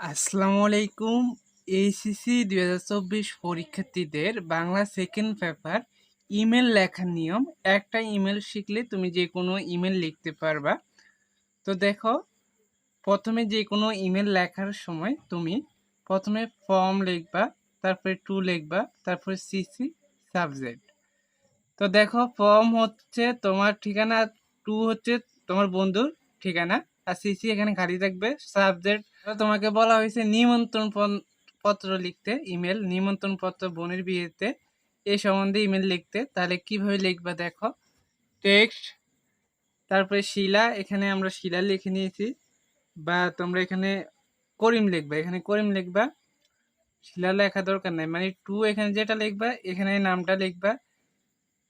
আসসালামু আলাইকুম। এইচএসসি দুই হাজার চব্বিশ পরীক্ষার্থীদের বাংলা সেকেন্ড পেপার ইমেল লেখার নিয়ম। একটা ইমেল শিখলে তুমি যে কোনো ইমেল লিখতে পারবা। তো দেখো, প্রথমে যে কোনো ইমেল লেখার সময় তুমি প্রথমে ফর্ম লিখবা, তারপরে টু লিখবা, তারপরে সিসি সাবজেক্ট তো দেখো ফর্ম হচ্ছে তোমার ঠিকানা টু হচ্ছে তোমার বন্ধুর ঠিকানা। আর সিসি এখানে খালি থাকবে। সাবজেক্ট তোমাকে বলা হয়েছে নিমন্ত্রণ পত্র লিখতে ইমেল নিমন্ত্রণ পত্র বোনের বিয়েতে এই সম্বন্ধে ইমেল লিখতে। তাহলে কীভাবে লিখবা দেখো। টেক্সট তারপরে শিলা, এখানে আমরা শিলা লিখে নিয়েছি। বা তোমরা এখানে করিম লিখবা। এখানে করিম লিখবা। শিলা লেখা দরকার নাই। মানে টু এখানে যেটা লিখবা, এখানে নামটা লিখবা।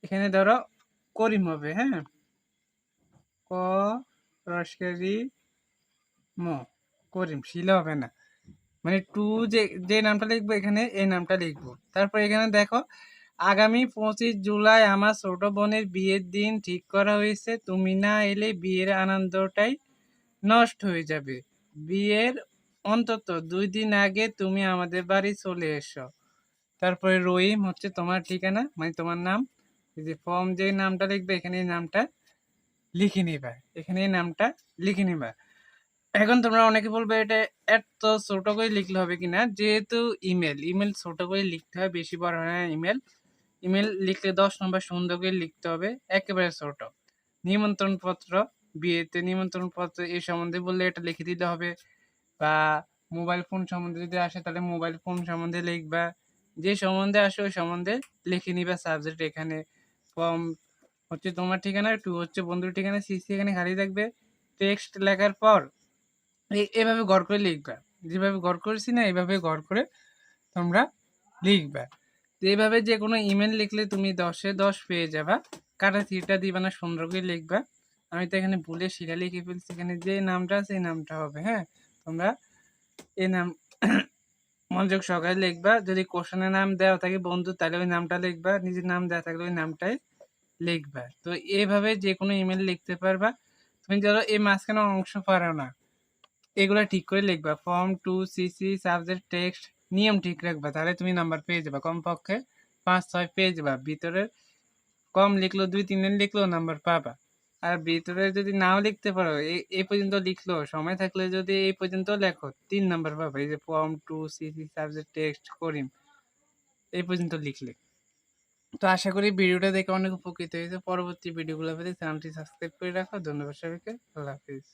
এখানে ধরো করিম হবে হ্যাঁ? ক রসকারি ম, করিম, শিলা হবে না। মানে টু যে যে নামটা লিখব এখানে, এই নামটা লিখব। তারপর এখানে দেখো, আগামী পঁচিশ জুলাই আমার ছোট বোনের বিয়ের দিন ঠিক করা হয়েছে। তুমি না এলে বিয়ের আনন্দটাই নষ্ট হয়ে যাবে। বিয়ের অন্তত দুই দিন আগে তুমি আমাদের বাড়ি চলে এসো। তারপরে রহিম হচ্ছে তোমার ঠিকানা মানে তোমার নাম। যে ফর্ম যে নামটা লিখবে, এখানে নামটা লিখে নিবা। এখানে এই নামটা লিখে নিবা। এখন তোমরা অনেকে বলবে, এটা এত ছোট করে লিখলে হবে কিনা? যেহেতু ইমেল ইমেল ছোট করে লিখতে হয়, বেশি বড় হয় না ইমেল ইমেল লিখলে দশ নম্বর সুন্দর করে লিখতে হবে, একেবারে ছোট। নিমন্ত্রণ পত্র বিয়েতে নিমন্ত্রণ পত্র এই সম্বন্ধে বললে এটা লিখে দিতে হবে। বা মোবাইল ফোন সম্বন্ধে যদি আসে, তাহলে মোবাইল ফোন সম্বন্ধে লিখবা। যে সম্বন্ধে আসে, ওই সম্বন্ধে লিখে নিবা সাবজেক্ট এখানে। ফর্ম হচ্ছে তোমার ঠিকানা টু হচ্ছে বন্ধুর ঠিকানা, সিসি এখানে খালি থাকবে। টেক্সট লেখার পর এ- এভাবে ঘর করে লিখবা। যেভাবে ঘর করেছি না এইভাবে ঘর করে তোমরা লিখবা। তো এইভাবে যে কোনো ইমেল লিখলে তুমি দশে দশ পেয়ে যাবা। কাটা থিটা দিবা না, সুন্দর করে লিখবা। আমি তো এখানে ভুলে শিলা লিখে ফেলছি, এখানে যে নামটা আছে, এই নামটা হবে হ্যাঁ? তোমরা এই নাম মনোযোগ সহকারে লিখবা। যদি কোশ্চেনের নাম দেওয়া থাকে বন্ধু, তাহলে ওই নামটা লিখবা। নিজের নাম দেওয়া থাকলে ওই নামটাই লিখবা। তো এইভাবে যে কোনো ইমেল লিখতে পারবা। তুমি ধরো এই মাঝখানে অংশ পারো না। এগুলো ঠিক করে লিখবা। From to CC subject text নিয়ম ঠিক রাখবা। তাহলে তুমি নাম্বার পেয়ে যাবা। কমপক্ষে পাঁচ, ছয় পেয়ে যাবা। ভিতরে কম লিখলো, দুই, তিন দিন লিখলেও নাম্বার পাবা। আর ভিতরে যদি নাও লিখতে পারো এই পর্যন্ত লিখলো, সময় থাকলে যদি এই পর্যন্ত লেখো, তিন নাম্বার পাবা। এই যে from to CC subject text Karim, এই পর্যন্ত লিখলে। তো আশা করি ভিডিওটা দেখে অনেক উপকৃত হয়েছে। পরবর্তী ভিডিওগুলো পেতে চ্যানেলটি সাবস্ক্রাইব করে রাখো। ধন্যবাদ সবাইকে। আল্লাহ হাফিজ।